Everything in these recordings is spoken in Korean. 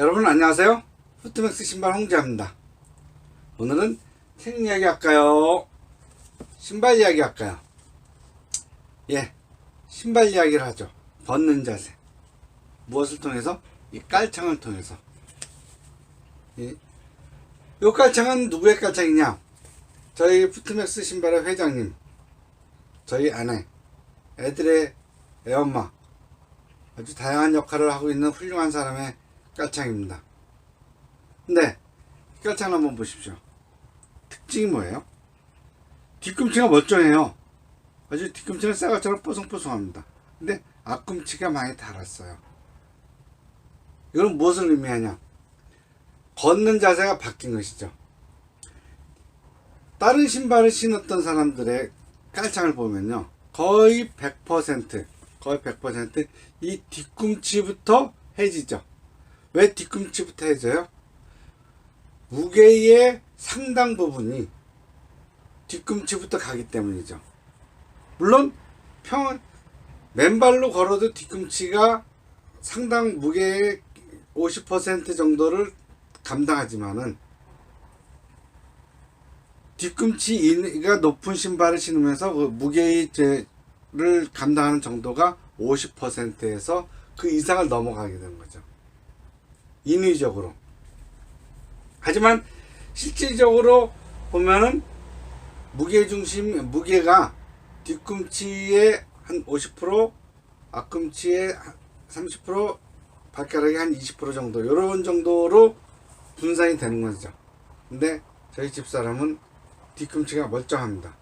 여러분 안녕하세요. 후트맥스 신발 홍재입니다. 오늘은 책 이야기 할까요? 신발 이야기 할까요? 예, 신발 이야기를 하죠. 벗는 자세. 무엇을 통해서? 이 깔창을 통해서. 이, 요 깔창은 누구의 깔창이냐? 저희 후트맥스 신발의 회장님, 저희 아내, 애들의 애엄마, 아주 다양한 역할을 하고 있는 훌륭한 사람의 깔창입니다. 근데 이 깔창 한번 보십시오. 특징이 뭐예요? 뒤꿈치가 멀쩡해요. 아주 뒤꿈치는 쌀것처럼 뽀송뽀송합니다. 근데 앞꿈치가 많이 달았어요. 이건 무엇을 의미하냐? 걷는 자세가 바뀐 것이죠. 다른 신발을 신었던 사람들의 깔창을 보면요. 거의 100%, 거의 100%이 뒤꿈치부터 해지죠. 왜 뒤꿈치부터 해져요? 무게의 상당 부분이 뒤꿈치부터 가기 때문이죠. 물론 평 맨발로 걸어도 뒤꿈치가 상당 무게의 50% 정도를 감당하지만은 뒤꿈치가 높은 신발을 신으면서 그 무게를 감당하는 정도가 50%에서 그 이상을 넘어가게 되는 거죠. 인위적으로. 하지만 실질적으로 보면은 무게 중심 무게가 뒤꿈치의 한50% 앞꿈치의 30% 발가락의 한20% 정도 이런 정도로 분산이 되는 거죠. 근데 저희 집사람은 뒤꿈치가 멀쩡합니다.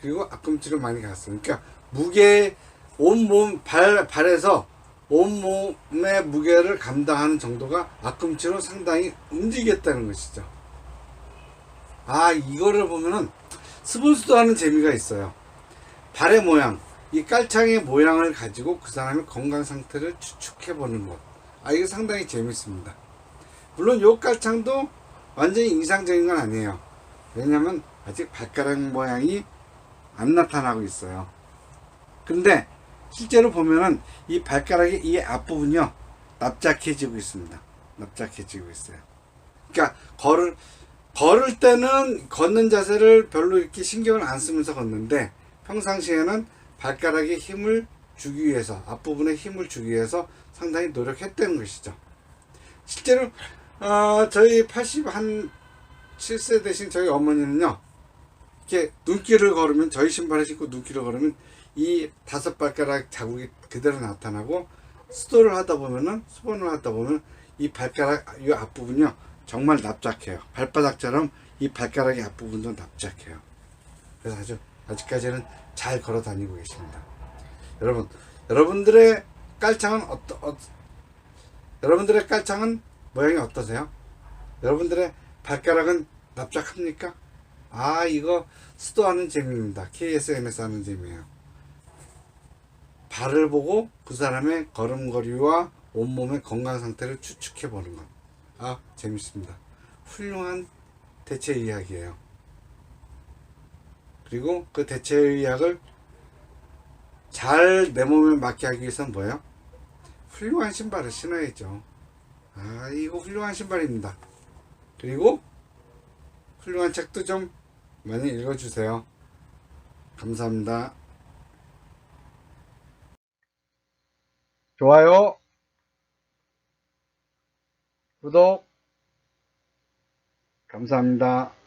그리고 앞꿈치로 많이 갔어요. 그러니까 무게 온몸 발 발에서 온몸의 무게를 감당하는 정도가 앞꿈치로 상당히 움직였다는 것이죠. 아, 이거를 보면은 스폰스도 하는 재미가 있어요. 발의 모양, 이 깔창의 모양을 가지고 그 사람의 건강 상태를 추측해 보는 것. 아, 이거 상당히 재밌습니다. 물론 요 깔창도 완전히 이상적인 건 아니에요. 왜냐면 아직 발가락 모양이 안 나타나고 있어요. 근데 실제로 보면은 이 발가락의 이 앞부분이요 납작해지고 있습니다. 납작해지고 있어요. 그러니까 걸을 걸을 때는 걷는 자세를 별로 이렇게 신경을 안 쓰면서 걷는데 평상시에는 발가락에 힘을 주기 위해서 앞부분에 힘을 주기 위해서 상당히 노력했다는 것이죠. 실제로 어, 저희 80한 7세 되신 저희 어머니는요 이렇게 눈길을 걸으면 저희 신발을 신고 눈길을 걸으면 이 다섯 발가락 자국이 그대로 나타나고 수도를 하다 보면은 수본을 하다 보면 이 발가락 이 앞부분이요 정말 납작해요. 발바닥처럼 이 발가락의 앞부분도 납작해요. 그래서 아주 아직까지는 잘 걸어 다니고 계십니다. 여러분 여러분들의 깔창은 어떠, 어, 여러분들의 깔창은 모양이 어떠세요? 여러분들의 발가락은 납작합니까? 아 이거 수도하는 재미입니다. KSM에서 하는 재미예요 발을 보고 그 사람의 걸음걸이와 온몸의 건강 상태를 추측해 보는 것. 아, 재밌습니다. 훌륭한 대체 의학이에요. 그리고 그 대체 의학을 잘 내 몸에 맞게 하기 위해서는 뭐예요? 훌륭한 신발을 신어야죠. 아, 이거 훌륭한 신발입니다. 그리고 훌륭한 책도 좀 많이 읽어주세요. 감사합니다. 좋아요, 구독, 감사합니다.